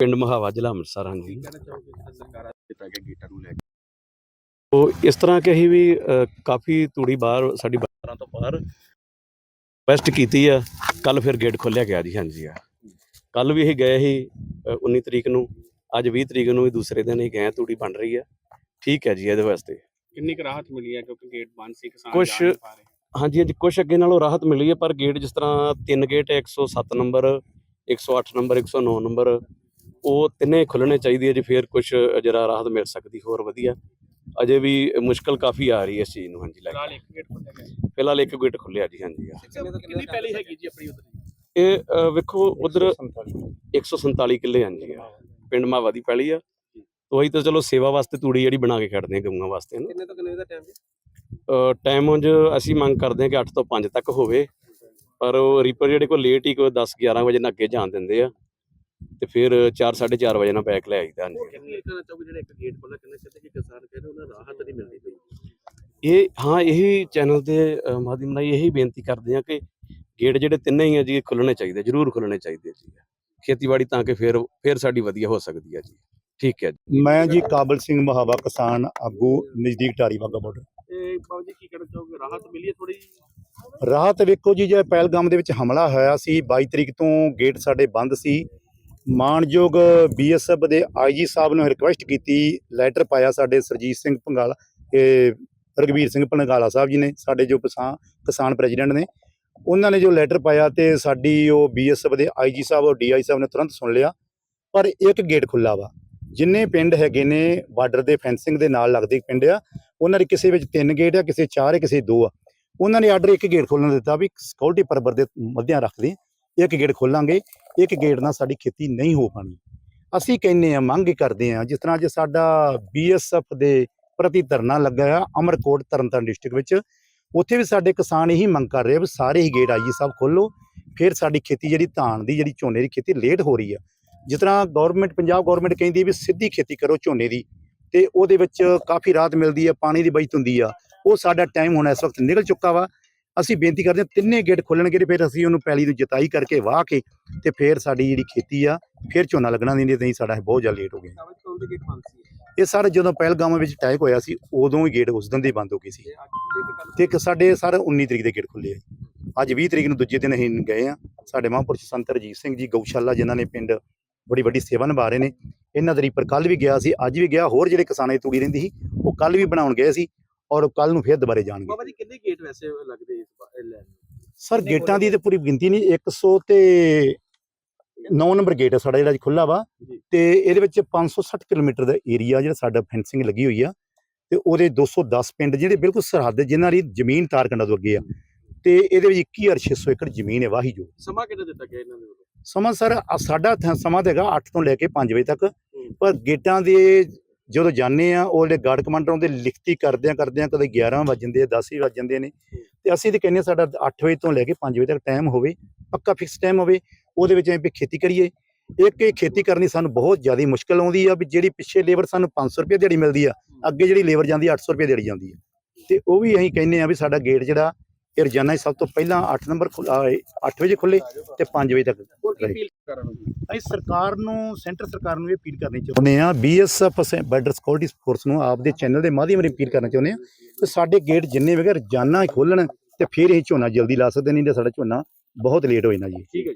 ਪਿੰਡ ਮਹਾਵਾ ਜ਼ਿਲ੍ਹਾ ਅੰਮ੍ਰਿਤਸਰ ਹਾਂਜੀ। ਉਹ ਇਸ ਤਰ੍ਹਾਂ ਕਿ ਅਸੀਂ ਵੀ ਅ, ਕਾਫੀ ਤੂੜੀ ਬਾਹਰ ਸਾਡੀ ਬਾਜ਼ਾਰਾਂ ਤੋਂ ਬਾਹਰ ਵੈਸਟ ਕੀਤੀ ਆ। ਕੱਲ ਫਿਰ ਗੇਟ ਖੋਲਿਆ ਗਿਆ ਜੀ ਹਾਂਜੀ ਆ ਕੱਲ ਵੀ ਅਸੀਂ ਗਏ ਸੀ ਅ, 19 ਤਰੀਕ ਨੂੰ। ਅੱਜ 20 ਤਰੀਕ ਨੂੰ ਵੀ ਦੂਸਰੇ ਦਿਨ ਹੀ ਗਏ ਤੂੜੀ ਬਣ ਰਹੀ ਆ। ਠੀਕ ਹੈ ਜੀ ਇਹਦੇ ਵਾਸਤੇ। ਕਿੰਨੀ ਕੁ ਰਾਹਤ ਮਿਲੀ ਹੈ ਕਿਉਂਕਿ ਗੇਟ ਬੰਦ ਸੀ ਕਿਸਾਨ ਕੁਛ- ਜਾ ਨਹੀਂ ਪਾ ਰਹੇ? ਹਾਂਜੀ ਹਾਂਜੀ ਕੁਛ ਅੱਗੇ ਨਾਲੋਂ ਰਾਹਤ ਮਿਲੀ ਹੈ ਪਰ ਗੇਟ ਜਿਸ ਤਰ੍ਹਾਂ ਤਿੰਨ ਗੇਟ ਹੈ 107 ਨੰਬਰ 108 ਨੰਬਰ 109 ਨੰਬਰ ਉਹ ਤਿੰਨੇ ਖੁੱਲਣੇ ਚਾਹੀਦੇ ਆ ਜੀ ਫਿਰ ਕੁਛ ਜਰਾ ਰਾਹਤ ਮਿਲ ਸਕਦੀ ਹੋਰ ਵਧੀਆ। ਅਜੇ ਵੀ ਮੁਸ਼ਕਲ ਕਾਫੀ ਆ ਰਹੀ ਹੈ ਇਸ ਚੀਜ਼ ਨੂੰ ਹਾਂਜੀ ਲੈ ਫਿਲਹਾਲ ਕੇ ਇੱਕ ਗੇਟ ਖੁੱਲਿਆ ਗਿਆ। ਫਿਲਹਾਲ ਇੱਕ ਗੇਟ ਖੁੱਲਿਆ ਜੀ ਹਾਂਜੀ ਆ। ਕਿੰਨੀ ਪਹਿਲੀ ਹੈਗੀ ਜੀ ਆਪਣੀ ਉਧਰ? ਇਹ ਵੇਖੋ ਉਧਰ 147 ਕਿੱਲੇ ਹਾਂਜੀ ਆ। ਪਿੰਡ ਮਾਵਾ ਦੀ ਪੈਲੀ ਆ। ਤੋਈ ਤਾਂ ਚਲੋ ਸੇਵਾ ਵਾਸਤੇ ਤੂੜੀ ਜਿਹੜੀ ਬਣਾ ਕੇ ਖੜਦੇ ਆ ਗਊਆਂ ਵਾਸਤੇ ਨਾ ਕਿੰਨੇ ਤੋਂ ਕਿੰਨੇ ਦਾ ਟਾਈਮ ਅ, ਟਾਈਮ ਉਂਝ ਅਸੀਂ ਮੰਗ ਕਰਦੇ ਹਾਂ ਕਿ 8 ਤੋਂ 5 ਤੱਕ ਹੋਵੇ। ਪਰ ਉਹ ਰੀਪਰ ਜਿਹੜੇ ਕੋਲ ਲੇਟ ਹੀ ਕੋਈ 10 11 ਵਜੇ ਨਾਲ ਅੱਗੇ ਜਾਣ ਦਿੰਦੇ ਆ। ਤੇ ਫਿਰ 4 4:30 ਵਜੇ ਨਾਲ ਬੈਕ ਲੈ ਆਈਦਾ ਹਾਂਜੀ ਕਿੰਨੀ ਕਹਿਣਾ ਚਾਹੋਗੇ ਜਿਹੜੇ ਇੱਕ ਗੇਟ ਖੋਲਿਆ ਕਿੰਨੇ ਸਿੱਧੇ ਕਿ ਕਿਸਾਨ ਕਹਿੰਦੇ ਉਹਨਾਂ ਨੂੰ ਰਾਹਤ ਨਹੀਂ ਮਿਲਦੀ ਪਈ। ਇਹ ਹਾਂ ਇਹੀ ਚੈਨਲ ਦੇ ਮਾਧਿਅਮ ਨਾਲ ਇਹੀ ਬੇਨਤੀ ਕਰਦੇ ਆ ਕਿ ਗੇਟ ਜਿਹੜੇ ਤਿੰਨੇ ਹੀ ਆ ਜੀ ਖੁੱਲਣੇ ਚਾਹੀਦੇ ਜ਼ਰੂਰ ਖੁੱਲਣੇ ਚਾਹੀਦੇ ਜੀ। ਖੇਤੀਬਾੜੀ ਤਾਂ ਕਿ ਫਿਰ ਫਿਰ ਸਾਡੀ ਵਧੀਆ ਹੋ ਸਕਦੀ ਹੈ ਜੀ। ਠੀਕ ਹੈ ਜੀ। ਮੈਂ ਜੀ ਕਾਬਲ ਸਿੰਘ ਮਹਾਵਾ ਕਿਸਾਨ ਆਗੂ ਨਜ਼ਦੀਕ ਢਾਰੀ ਵਾਗਾ ਬਾਰਡਰ ਇਹ ਬਾਬੂ ਜੀ ਕੀ ਕਹਿਣਾ ਚਾਹੋਗੇ? ਰਾਹਤ ਮਿਲੀ ਹੈ ਥੋੜੀ ਰਾਤ ਵੇਖੋ ਜੀ ਜੇ ਪਹਿਲਗਾਮ ਦੇ ਵਿੱਚ ਹਮਲਾ ਹੋਇਆ ਸੀ 22 ਤਰੀਕ ਤੋਂ ਗੇਟ ਸਾਡੇ ਬੰਦ ਸੀ। ਮਾਨਯੋਗ ਬੀਐਸਐਫ ਦੇ ਆਈਜੀ ਸਾਹਿਬ ਨੂੰ ਰਿਕੁਐਸਟ ਕੀਤੀ ਲੈਟਰ ਪਾਇਆ ਸਾਡੇ ਸਰਜੀਤ ਸਿੰਘ ਪੰਗਾਲਾ ਇਹ ਰਗਵੀਰ ਸਿੰਘ ਪੰਗਾਲਾ ਸਾਹਿਬ ਜੀ ਨੇ, ਸਾਡੇ ਜੋ ਕਿਸਾਨ ਕਿਸਾਨ ਪ੍ਰੈਜ਼ੀਡੈਂਟ ਨੇ। ਉਹਨਾਂ ਨੇ ਜੋ ਲੈਟਰ ਪਾਇਆ ਤੇ ਸਾਡੀ ਉਹ ਬੀਐਸਐਫ ਦੇ ਆਈਜੀ ਸਾਹਿਬ ਔਰ ਡੀਆਈ ਸਾਹਿਬ ਨੇ ਤੁਰੰਤ ਸੁਣ ਲਿਆ, ਪਰ ਇੱਕ ਗੇਟ ਖੁੱਲਾ ਵਾ। ਜਿੰਨੇ ਪਿੰਡ ਹੈਗੇ ਨੇ, ਬਾਰਡਰ ਦੇ ਫੈਂਸਿੰਗ ਦੇ ਨਾਲ ਲੱਗਦੇ ਪਿੰਡ ਆ, ਉਹਨਾਂ ਦੇ ਕਿਸੇ ਵਿੱਚ ਤਿੰਨ ਗੇਟ ਆ, ਕਿਸੇ ਚਾਰ ਆ, ਕਿਸੇ ਦੋ ਆ। ਉਹਨਾਂ ਨੇ ਆਰਡਰ ਇੱਕ ਗੇਟ ਖੋਲਣ ਦਿੱਤਾ ਵੀ ਸਿਕਿਉਰਿਟੀ ਪਰਪਸ ਦੇ ਮੱਦਿਆਂ ਰੱਖਦੇ ਇੱਕ ਗੇਟ ਖੋਲਾਂਗੇ। ਇੱਕ ਗੇਟ ਨਾਲ ਸਾਡੀ ਖੇਤੀ ਨਹੀਂ ਹੋ ਪਾਣੀ। ਅਸੀਂ ਕਹਿੰਨੇ ਆ, ਮੰਗ ਕਰਦੇ ਆ। ਜਿਸ ਤਰ੍ਹਾਂ ਜੇ ਸਾਡਾ ਬੀਐਸਐਫ ਦੇ ਪ੍ਰਤੀ ਧਰਨਾ ਲੱਗਾ ਆ, ਅਮਰਕੋਟ ਤਰਨਤਾਰਨ ਡਿਸਟ੍ਰਿਕਟ ਵਿੱਚ, ਉੱਥੇ ਵੀ ਸਾਡੇ ਕਿਸਾਨ ਇਹੀ ਮੰਗ ਕਰ ਰਹੇ ਆ ਵੀ ਸਾਰੇ ਹੀ ਗੇਟ ਆਈਏ, ਸਭ ਖੋਲੋ ਫਿਰ ਸਾਡੀ ਖੇਤੀ ਜਿਹੜੀ ਧਾਨ ਦੀ, ਜਿਹੜੀ ਝੋਨੇ ਦੀ ਖੇਤੀ ਲੇਟ ਹੋ ਰਹੀ ਆ। ਜਿਸ ਤਰ੍ਹਾਂ ਗਵਰਨਮੈਂਟ ਪੰਜਾਬ ਗਵਰਨਮੈਂਟ ਕਹਿੰਦੀ ਵੀ ਸਿੱਧੀ ਖੇਤੀ ਕਰੋ ਝੋਨੇ ਦੀ, ਤੇ ਉਹਦੇ ਵਿੱਚ ਕਾਫੀ ਰਾਹਤ ਮਿਲਦੀ ਆ, ਪਾਣੀ ਦੀ ਬਚਤ ਹੁੰਦੀ ਆ। ਉਹ ਸਾਡਾ ਟਾਈਮ ਹੁਣ ਇਸ ਵਕਤ ਨਿਕਲ ਚੁੱਕਾ ਵਾ। ਅਸੀਂ ਬੇਨਤੀ ਕਰਦੇ ਹਾਂ ਤਿੰਨੇ ਗੇਟ ਖੋਲਣਗੇ ਤੇ ਫਿਰ ਅਸੀਂ ਉਹਨੂੰ ਪੈਲੀ ਨੂੰ ਜਤਾਈ ਕਰਕੇ ਵਾਹ ਕੇ ਤੇ ਫਿਰ ਸਾਡੀ ਜਿਹੜੀ ਖੇਤੀ ਆ ਫਿਰ ਝੋਨਾ ਲੱਗਣਾ ਨਹੀਂ ਤੇ ਸਾਡਾ ਬਹੁਤ ਜ਼ਿਆਦਾ ਲੇਟ ਹੋ ਗਿਆ ਇਹ ਸਾਰੇ ਜਦੋਂ ਪਹਿਲਗਾਮ ਵਿੱਚ ਅਟੈਕ ਹੋਇਆ ਸੀ ਉਦੋਂ ਹੀ ਗੇਟ ਉਸ ਦਿਨ ਦੇ ਬੰਦ ਹੋ ਗਏ ਸੀ। ਤੇ ਇੱਕ ਸਾਡੇ ਸਰ 19 ਤਰੀਕ ਦੇ ਗੇਟ ਖੁੱਲੇ ਆ। ਅੱਜ 20 ਤਰੀਕ ਨੂੰ ਦੂਜੇ ਦਿਨ ਅਸੀਂ ਗਏ ਆ ਸਾਡੇ ਮਹਾਂਪੁਰਸ਼ ਸੰਤ ਰਜੀਤ ਸਿੰਘ ਜੀ ਗਊਸ਼ਾਲਾ ਜਿਨ੍ਹਾਂ ਨੇ ਪਿੰਡ ਬੜੀ ਵੱਡੀ ਸੇਵਾ ਨਿਭਾ ਰਹੇ ਨੇ। ਇਹਨਾਂ ਦਾ ਰੀਪਰ ਕੱਲ ਵੀ ਗਿਆ ਸੀ ਅੱਜ ਵੀ ਗਿਆ ਹੋਰ ਜਿਹੜੇ ਕਿਸਾਨਾਂ ਦੀ ਤੂੜੀ ਰਹਿੰਦੀ ਸੀ ਉਹ ਕੱਲ ਵੀ ਬਣਾਉਣ ਗਏ ਸੀ। ਔਰ ਕੱਲ ਨੂੰ ਫੇਰ ਦੁਬਾਰੇ ਜਾਣਗੇ। ਬਾਬਾ ਜੀ ਕਿੰਨੇ ਗੇਟ ਵੈਸੇ ਲੱਗਦੇ ਇਸ ਲੈਣ? ਸਰ ਗੇਟਾਂ ਦੀ ਤੇ ਪੂਰੀ ਗਿਣਤੀ ਨਹੀਂ 100 ਤੇ 9 ਨੰਬਰ ਗੇਟ ਹੈ ਸਾਡਾ ਜਿਹੜਾ ਖੁੱਲਾ ਵਾ। ਤੇ ਇਹਦੇ ਵਿੱਚ 560 ਕਿਲੋਮੀਟਰ ਦਾ ਏਰੀਆ ਜਿਹੜਾ ਸਾਡਾ ਫੈਂਸਿੰਗ ਲੱਗੀ ਹੋਈ ਆ। ਤੇ ਉਹਦੇ 210 ਪਿੰਡ ਜਿਹੜੇ ਬਿਲਕੁਲ ਸਰਹੱਦ ਜਿਨ੍ਹਾਂ ਦੀ ਜ਼ਮੀਨ ਤਾਰਕੰਡਾ ਤੋਂ ਅੱਗੇ ਆ। ਤੇ ਇਹਦੇ ਵਿੱਚ 21600 ਏਕੜ ਜ਼ਮੀਨ ਹੈ ਵਾਹੀ ਜੋ। ਸਮਾਂ ਕਿੰਨਾ ਦਿੱਤਾ ਗਿਆ ਇਹਨਾਂ ਦੇ ਵੱਲੋਂ? ਸਮਾਂ ਸਰ ਸਾਡਾ ਸਮਾਂ ਤਾਂ ਹੈਗਾ 8 ਤੋਂ ਲੈ ਕੇ 5 ਵਜੇ ਤੱਕ। ਪਰ ਗੇਟਾਂ ਦੇ ਜਦੋਂ ਜਾਂਦੇ ਆ ਉਹ ਜਿਹੜੇ ਗਾਰਡ ਕਮਾਂਡਰ ਉਹਦੇ ਲਿਖਤੀ ਕਰਦਿਆਂ ਕਰਦਿਆਂ ਕਦੇ 11 ਵੱਜ ਜਾਂਦੇ ਆ 10 ਵੀ ਵੱਜ ਜਾਂਦੇ ਨੇ। ਤੇ ਅਸੀਂ ਤੇ ਕਹਿੰਦੇ ਹਾਂ ਸਾਡਾ 8 ਵਜੇ ਤੋਂ ਲੈ ਕੇ 5 ਵਜੇ ਤੱਕ ਟਾਈਮ ਹੋਵੇ, ਪੱਕਾ ਫਿਕਸ ਟਾਈਮ ਹੋਵੇ, ਉਹਦੇ ਵਿੱਚ ਐਂ ਵੀ ਖੇਤੀ ਕਰੀਏ। ਇੱਕ ਇਹ ਖੇਤੀ ਕਰਨੀ ਸਾਨੂੰ ਬਹੁਤ ਜ਼ਿਆਦਾ ਮੁਸ਼ਕਲ ਆਉਂਦੀ ਆ, ਵੀ ਜਿਹੜੀ ਪਿੱਛੇ ਲੇਬਰ ਸਾਨੂੰ 500 ਰੁਪਏ ਦਿਹਾੜੀ ਮਿਲਦੀ ਆ, ਅੱਗੇ ਜਿਹੜੀ ਲੇਬਰ ਜਾਂਦੀ ਆ 800 ਰੁਪਏ ਦਿਹਾੜੀ ਜਾਂਦੀ ਆ। ਤੇ ਉਹ ਵੀ ਅਸੀਂ ਕਹਿੰਦੇ ਆ ਵੀ ਸਾਡਾ ਗੇਟ ਜਿਹੜਾ ਇਹ ਰੋਜ਼ਾਨਾ ਹੀ ਸਭ ਤੋਂ ਪਹਿਲਾਂ 8 ਨੰਬਰ 8 ਵਜੇ ਖੁੱਲੇ ਤੇ 5 ਵਜੇ ਤੱਕ? ਅਸੀਂ ਸਰਕਾਰ ਨੂੰ ਸੈਂਟਰ ਸਰਕਾਰ ਨੂੰ ਇਹ ਅਪੀਲ ਕਰਨੀ ਚਾਹੁੰਦੇ ਆ ਬੀਐਸਐਫ ਬਾਰਡਰ ਸਿਕਿਉਰਿਟੀ ਫੋਰਸ ਨੂੰ ਆਪਦੇ ਚੈਨਲ ਦੇ ਮਾਧਿਅਮ ਰਾਹੀਂ ਅਪੀਲ ਕਰਨਾ ਚਾਹੁੰਦੇ ਆ ਕਿ ਸਾਡੇ ਗੇਟ ਜਿੰਨੇ ਵਗੈਰ ਰੋਜ਼ਾਨਾ ਖੋਲਣ ਤੇ ਫਿਰ ਇਹ ਝੋਨਾ ਜਲਦੀ ਲਾ ਸਕਦੇ ਨਹੀਂ ਤੇ ਸਾਡਾ ਝੋਨਾ ਬਹੁਤ ਲੇਟ ਹੋ ਜਾਣਾ ਜੀ। ਠੀਕ ਹੈ